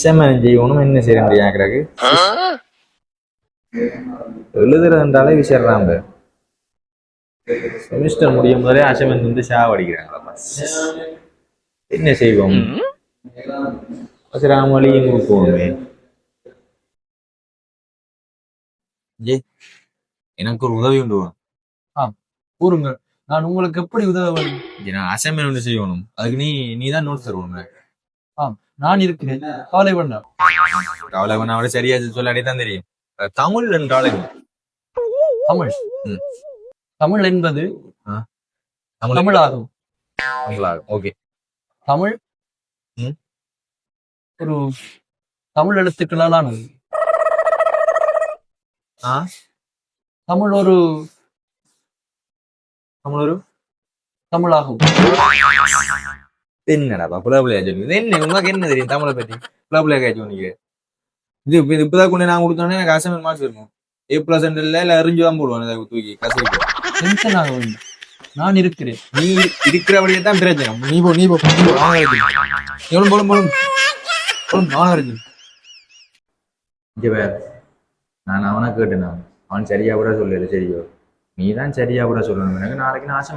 செம்மன் செய்யணும் என்ன செய்ய முடியும் கிடக்கு எழுதுறதுன்றாலே விசேறாங்க செமிஸ்டர் முடியும் போதே அசைன்மெண்ட் வந்து சாவடிக்கிறாங்களா என்ன செய்வோம்? வழியும் கொடுப்போமே ஜே எனக்கு ஒரு உதவி உண்டு. கூறுங்க நான் உங்களுக்கு எப்படி உதவ வேண்டும்? நான் அசைன்மெண்ட் ஒன்று செய்யணும். அதுக்கு நீ நீ தான் நோட்ஸ் தருவோம் நான் இருக்கிறேன். கவலை வேண்டாம் கவலை பண்ண அவட சரியா சொல்லாடி தான் தெரியும். தமிழ் என்றால்? தமிழ். தமிழ் என்பது தமிழ். தமிழாகும். தமிழாகும் ஓகே. தமிழ். ஒரு தமிழ் எழுத்துக்களால் ஆனது ஆ. தமிழ் ஒரு தமிழ் ஒரு தமிழாகும். என்னடா புலபுலையா புள்ளையா இது என்ன உங்களுக்கு என்ன தெரியும் தமிழை பத்தி? புலபுலையா புள்ளையா காய்ச்சி உனக்கு இது இப்ப இது இப்பதான் கொண்டு நான் கொடுத்தோன்னே எனக்கு அசைன்மெண்ட் மார்க்ஸ் இருக்கும். ஏ பிளஸ் இல்லை இல்லை அறிஞ்சு தான் போடுவான் தூக்கி கசை டென்ஷன் ஆக வேண்டும் நான் இருக்கிறேன். நீ இருக்கிறபடியே தான் பிரச்சனை நீ போ நீ போ. எவ்வளோ போலும் போலும் போலும் வாங்க வரைக்கும் இங்க வேற நான் அவனை கேட்டேன் அவன் சரியா கூட சொல்லல சரியோ. நீ தான் சரியா கூட சொல்லணும். எனக்கு நாளைக்கு நான் ஆசை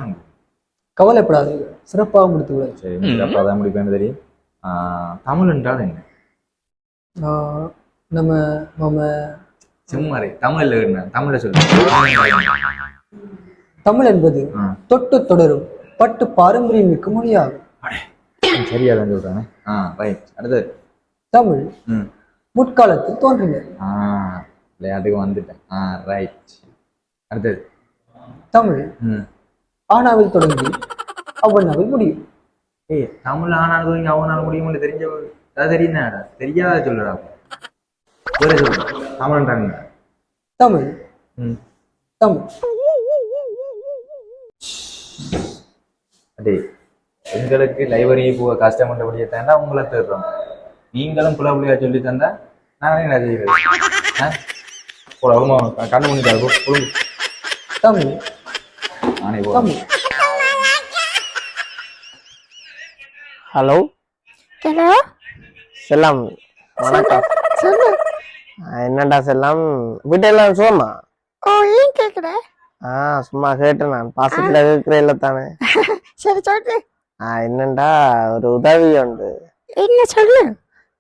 கவலைப்படாது சிறப்பாக முடித்து விட. சரி சிறப்பாக தான் முடிப்பேன்னு தெரியும். ஆஹ் தமிழ் என்றால் என்ன? ஆஹ் நம்ம நம்ம சும்மா இரு. தமிழ்ல என்ன? தமிழ்ல சொல்லு. தமிழ் என்பது. தொட்டு தொடரும் பட்டு பாரம்பரியம் மிக்க மொழியாகும். சரியா தான் சொல்றானே. ஆ ரைட் அடுத்து. தமிழ் ம். முற்காலத்தில் தோன்றினது ஆ விளையாட்டுக்கு வந்துட்டேன். ரைட் அடுத்தது. தமிழ் ம். ஆனாவில் தொடங்கி அவ்வண்ணாவில் முடியும். ஏய் தமிழ் ஆனாலும் தொடங்கி அவனால முடியும்னு தெரிஞ்ச அது தெரியுதாடா தெரியாத சொல்லுடா வேற சொல்லு. தமிழ்ன்றாங்க தமிழ். ம். தமிழ். அடே எங்களுக்கு லைப்ரரி போக கஷ்டப்பட்டபடியே தாண்டா உங்களை தேடுறோம். நீங்களும் புல புள்ளையா சொல்லி தந்தா நானே என்ன செய்யறது? கண்ணு புழுங்கு தமிழ். தமிழ் ஹலோ? ஹலோ? செல்லம் வணக்கம். என்னடா செல்லம்? வீட்டெல்லாம் சுகமா ஓ ஏன் கேக்குற? ஆ சும்மா கேட்டேன் நான். பாசத்துல கேட்கிற இல்ல தானே சரி சொல்லு. ஆ என்னடா ஒரு உதவி உண்டு. என்ன சொல்லு?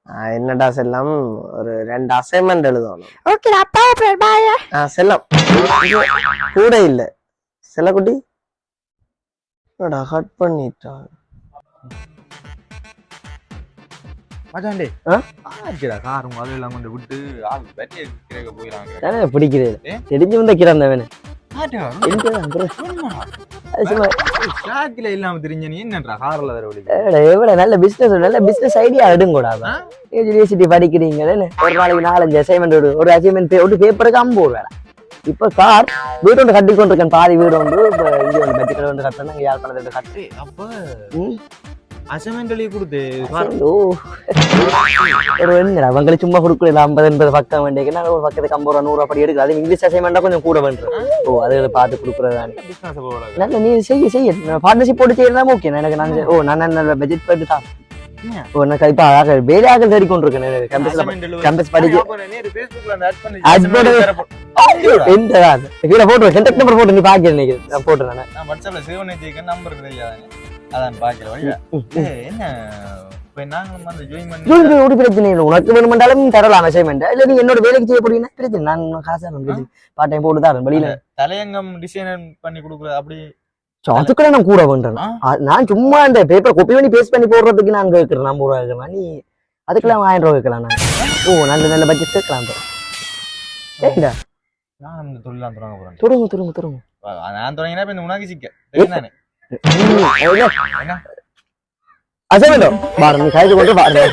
ஆ, என்னடா செல்லம்? ஒரு ரெண்டு அசைன்மெண்ட் எழுதணும். ஓகே அப்பா பாய்? ஆ செல்லம். கூட இல்ல. செல்லக்குட்டி. என்னடா கட் பண்ணிட்டான் ஆ? ஆச்சுடா காரும் அதெல்லாம் கொண்டு விட்டு ஆள் தானே பிடிக்கிறது? தெரிஞ்சு வந்த சும்மா ஷாக்கில இல்லாம தெரிஞ்ச நீ என்னன்றா கார்ல வேற எவ்வளவு நல்ல பிசினஸ் நல்ல பிசினஸ் ஐடியா எடுங்கூடாது யூனிவர்சிட்டி படிக்கிறீங்க ஒரு நாளைக்கு நாலஞ்சு அசைன்மெண்ட் ஒரு அசைன்மெண்ட் ஒரு பேப்பருக்கு ஐம்பது ரூபா இப்ப கார் வீடு ஒன்று கட்டி கொண்டிருக்கேன். பாதி வீடு ஒன்று இப்ப இங்க ஒன்று பட்ஜெட் ஒன்று கட்டணும். இங்க யாழ்ப்பாணத்துல கட்டு. அப்ப. அசைன்மெண்ட் எழுதி கொடுத்து. ஒரு என்னடா அவங்களுக்கு சும்மா கொடுக்கல ஐம்பது எண்பது பக்கம் வேண்டிய ஒரு பக்கத்துக்கு ஐம்பது ரூபா நூறு ரூபா படி எடுக்குது? அது இங்கிலீஷ் அசைன்மெண்டா கொஞ்சம் கூட பண்றேன் ஓ அது பார்த்து கொடுக்குறது நல்ல நீ செய்ய செய்ய. பார்ட்னர்ஷிப் போட்டு செய்யறதா ஓகே எனக்கு நான் ஓ நான் நல்ல பட்ஜெட் போட்டு தான் நான் வேலையாக தேடி கொண்டிருக்கேன் படிக்க பண்ண- எந்த தான் கீழே போட்டு கண்டக்ட் நம்பர் போட்டு நீ பாக்கிறேன் நீங்க நான் நான். வாட்ஸ்அப்ல சேவ் பண்ணி நம்பர் அதான். பாக்கிறேன் என்ன? பிரச்சனை உனக்கு வேணுமென்றாலும் தரலாம் அசைன்மெண்ட் இல்ல நீ என்னோட வேலைக்கு செய்ய போறீங்கன்னா பிரச்சனை. நான் காசு பார்ட் டைம் போட்டு வெளியில. தலையங்கம் டிசைன் பண்ணி கொடுக்குறது அப்படி அதுக்குள்ள நான் கூட பண்றேன் நான் சும்மா அந்த பேப்பர் காப்பி பண்ணி பேஸ்ட் பண்ணி போடுறதுக்கு நான் கேட்கறேன் நான் ரூபா நீ அதுக்கெல்லாம் ஆயிரம் ரூபா கேட்கலாம் நான். ஓ நல்ல நல்ல பட்ஜெட் கேட்கலாம் ஏண்டா நான் இந்த தொழிலாம் தொடங்க போறேன். துருங்க நான் தொடங்கினா இந்த உனக்கு சிக்க? அசைன்மெண்ட் பாருங்க கைது கொண்டு பாருங்க